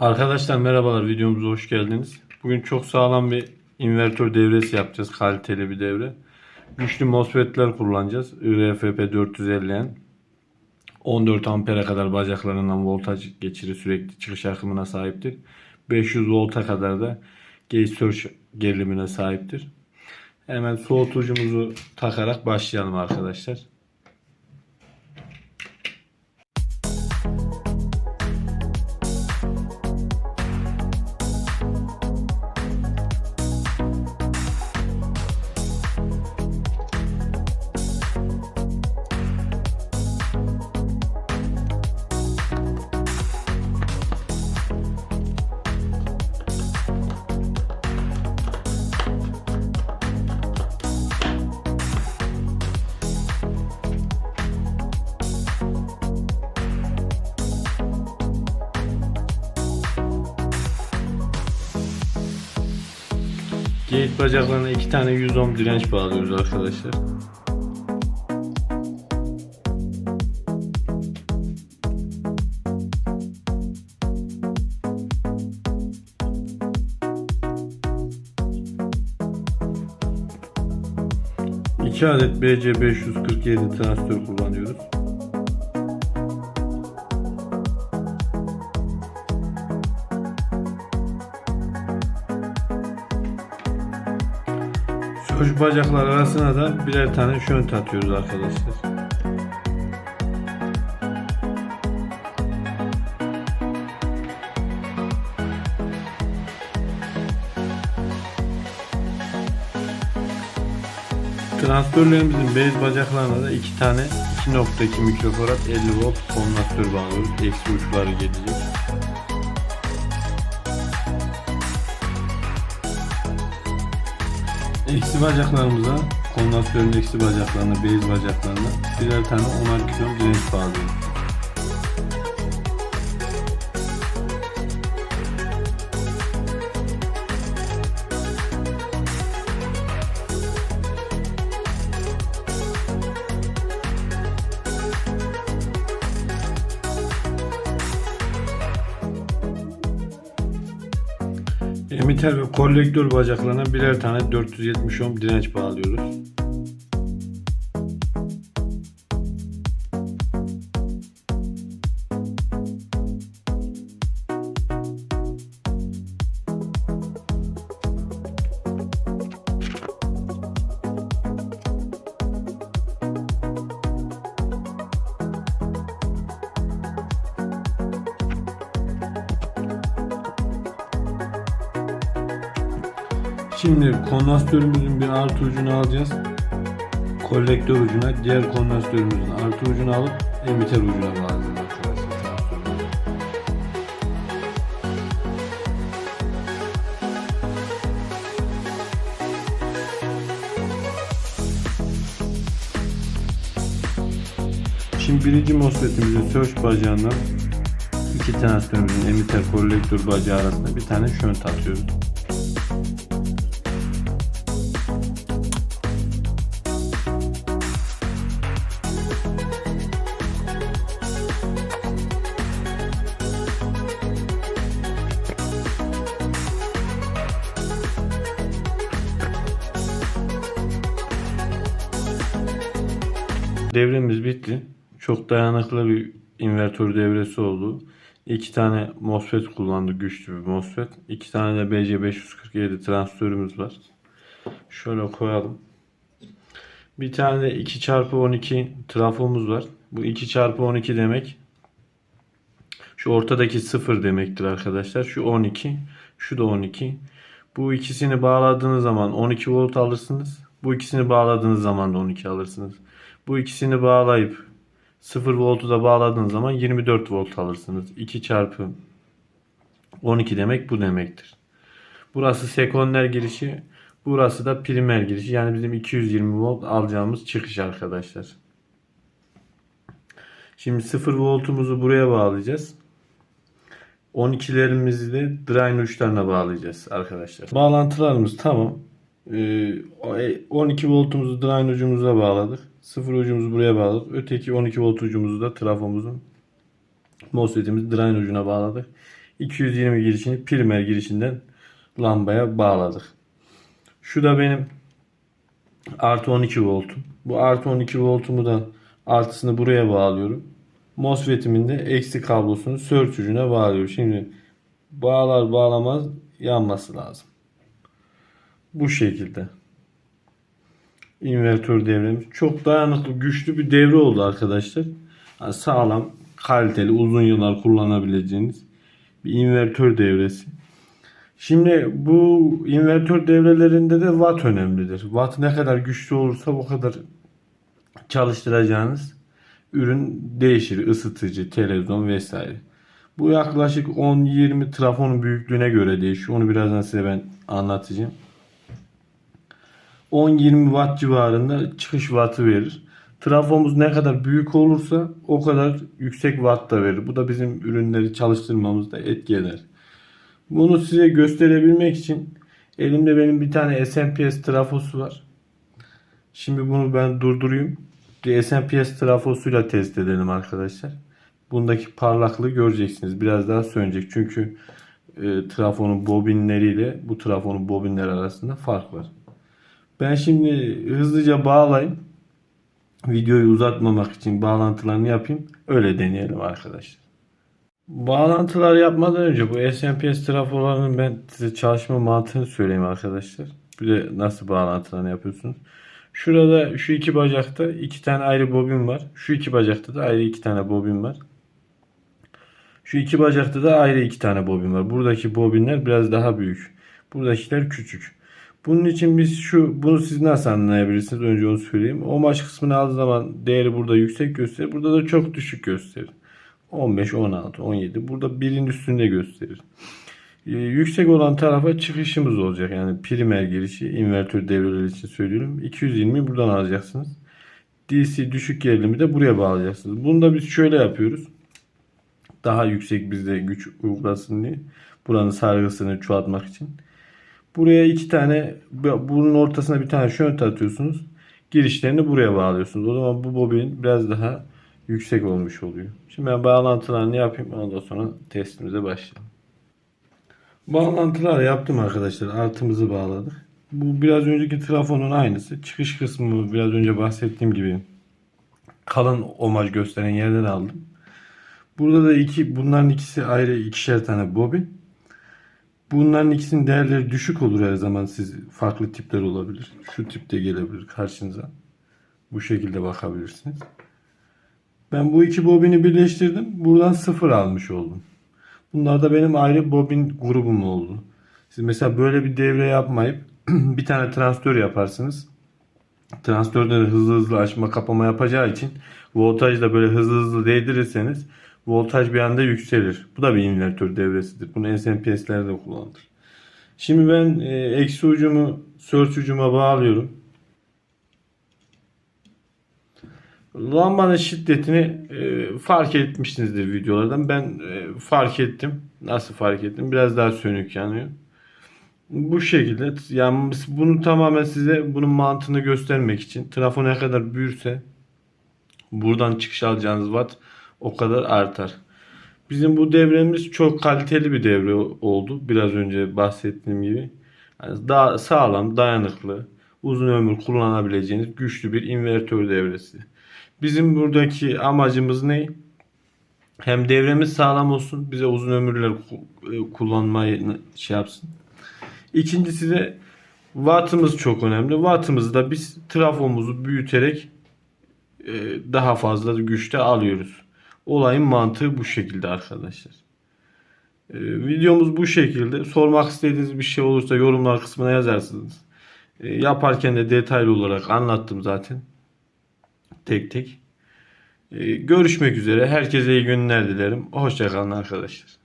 Arkadaşlar merhabalar videomuza hoş geldiniz. Bugün çok sağlam bir invertör devresi yapacağız. Kaliteli bir devre. Güçlü MOSFET'ler kullanacağız. IRFP 450N. 14 ampere kadar bacaklarından voltaj geçirir. Sürekli çıkış akımına sahiptir. 500 volta kadar da gauge surge gerilimine sahiptir. Hemen soğutucumuzu takarak başlayalım arkadaşlar. Gate bacaklarına iki tane 100 ohm direnç bağlıyoruz arkadaşlar. İki adet BC 547 transistör kullanıyoruz. Söz bacaklar arasına da birer tane şönt atıyoruz arkadaşlar. Transistörlerimizin beyaz bacaklarına da iki tane 2.2 mikrofarad 50 volt kondansatör bağlıyoruz. Eksi uçları gelecek. Eksi bacaklarımıza kondansatörün eksi bacaklarına, beyaz bacaklarına birer tane 10'ar kilo direnç bağlıyoruz. Emiter ve kolektör bacaklarına birer tane 470 ohm direnç bağlıyoruz. Şimdi kondansatörümüzün bir artı ucunu alacağız. Kolektör ucuna, diğer kondansatörümüzün artı ucunu alıp emiter ucuna bağlayacağız. Şimdi birinci MOSFET'imizin surge bacağından iki transistörümüzün emiter kolektör bacağı arasında bir tane şönt atıyoruz. Devremiz bitti. Çok dayanıklı bir invertör devresi oldu. İki tane MOSFET kullandık. Güçlü bir MOSFET. İki tane de BC547 transistörümüz var. Şöyle koyalım. Bir tane de 2 çarpı 12 trafomuz var. Bu 2 çarpı 12 demek şu ortadaki 0 demektir arkadaşlar. Şu 12. Şu da 12. Bu ikisini bağladığınız zaman 12 volt alırsınız. Bu ikisini bağladığınız zaman da 12 alırsınız. Bu ikisini bağlayıp 0 voltu da bağladığınız zaman 24 volt alırsınız. 2 çarpı 12 demek bu demektir. Burası sekonder girişi. Burası da primer girişi. Yani bizim 220 volt alacağımız çıkış arkadaşlar. Şimdi 0 voltumuzu buraya bağlayacağız. 12'lerimizi de drain uçlarına bağlayacağız arkadaşlar. Bağlantılarımız tamam. Ee, 12 voltumuzu drain ucumuza bağladık. 0 ucumuzu buraya bağladık. Öteki 12 volt ucumuzu da trafomuzun MOSFET'imiz drain ucuna bağladık. 220 girişini primer girişinden lambaya bağladık. Şu da benim artı 12 voltum. Bu artı 12 voltumu da artısını buraya bağlıyorum. MOSFET'imin de eksi kablosunu search ucuna bağlıyorum. Şimdi bağlar bağlamaz yanması lazım. Bu şekilde. İnvertör devremiz. Çok dayanıklı, güçlü bir devre oldu arkadaşlar. Yani sağlam, kaliteli, uzun yıllar kullanabileceğiniz bir invertör devresi. Şimdi bu invertör devrelerinde de watt önemlidir. Watt ne kadar güçlü olursa o kadar çalıştıracağınız ürün değişir. Isıtıcı, televizyon vesaire. Bu yaklaşık 10-20 trafonun büyüklüğüne göre değişiyor. Onu birazdan size ben anlatacağım. 10-20 watt civarında çıkış wattı verir. Trafomuz ne kadar büyük olursa o kadar yüksek watt da verir. Bu da bizim ürünleri çalıştırmamızda etki eder. Bunu size gösterebilmek için elimde benim bir tane SMPS trafosu var. Şimdi bunu ben durdurayım. Bir SMPS trafosuyla test edelim arkadaşlar. Bundaki parlaklığı göreceksiniz. Biraz daha sönecek. Çünkü e, trafonun bobinleriyle bu trafonun bobinleri arasında fark var. Ben şimdi hızlıca bağlayayım. Videoyu uzatmamak için bağlantılarını yapayım. Öyle deneyelim arkadaşlar. Bağlantılar yapmadan önce bu SMPS trafolarının ben size çalışma mantığını söyleyeyim arkadaşlar. Bir de nasıl bağlantılarını yapıyorsunuz. Şurada şu iki bacakta iki tane ayrı bobin var. Şu iki bacakta da ayrı iki tane bobin var. Şu iki bacakta da ayrı iki tane bobin var. Buradaki bobinler biraz daha büyük. Buradakiler küçük. Bunun için biz şu bunu siz nasıl anlayabilirsiniz? Önce onu söyleyeyim. O maç kısmını aldığı zaman değeri burada yüksek gösterir. Burada da çok düşük gösterir. 15, 16, 17. Burada birin üstünde gösterir. Ee, yüksek olan tarafa çıkışımız olacak. Yani primer girişi invertör devreleri için söylüyorum. 220 buradan alacaksınız. DC düşük gerilimi de buraya bağlayacaksınız. Bunu da biz şöyle yapıyoruz. Daha yüksek bizde güç uygulasın diye. Buranın sargısını çoğaltmak için. Buraya iki tane bunun ortasına bir tane şönt atıyorsunuz. Girişlerini buraya bağlıyorsunuz. O zaman bu bobin biraz daha yüksek olmuş oluyor. Şimdi ben bağlantılarını yapayım. Ondan sonra testimize başlayalım. Bağlantılar yaptım arkadaşlar. Artımızı bağladık. Bu biraz önceki trafonun aynısı. Çıkış kısmı biraz önce bahsettiğim gibi kalın omaj gösteren yerden aldım. Burada da iki bunların ikisi ayrı ikişer tane bobin. Bunların ikisinin değerleri düşük olur her zaman siz farklı tipler olabilir. Şu tipte gelebilir karşınıza. Bu şekilde bakabilirsiniz. Ben bu iki bobini birleştirdim. Buradan sıfır almış oldum. Bunlar da benim ayrı bobin grubum oldu. Siz mesela böyle bir devre yapmayıp bir tane transistör yaparsınız. Transistörde de hızlı hızlı açma kapama yapacağı için voltaj da böyle hızlı hızlı değdirirseniz voltaj bir anda yükselir. Bu da bir invertör devresidir. Bunu SMPS'lerde kullanılır. Şimdi ben e, eksi ucumu search ucuma bağlıyorum. Lambanın şiddetini e, fark etmişsinizdir videolardan. Ben e, fark ettim. Nasıl fark ettim? Biraz daha sönük yanıyor. Bu şekilde yani bunu tamamen size bunun mantığını göstermek için trafo ne kadar büyürse buradan çıkış alacağınız watt o kadar artar. Bizim bu devremiz çok kaliteli bir devre oldu. Biraz önce bahsettiğim gibi. Yani daha sağlam, dayanıklı, uzun ömür kullanabileceğiniz güçlü bir invertör devresi. Bizim buradaki amacımız ne? Hem devremiz sağlam olsun, bize uzun ömürler kullanmayı şey yapsın. İkincisi de wattımız çok önemli. Wattımızı da biz trafomuzu büyüterek e, daha fazla güçte alıyoruz. Olayın mantığı bu şekilde arkadaşlar. Ee, videomuz bu şekilde. Sormak istediğiniz bir şey olursa yorumlar kısmına yazarsınız. Ee, yaparken de detaylı olarak anlattım zaten. Tek tek. Ee, görüşmek üzere. Herkese iyi günler dilerim. Hoşçakalın arkadaşlar.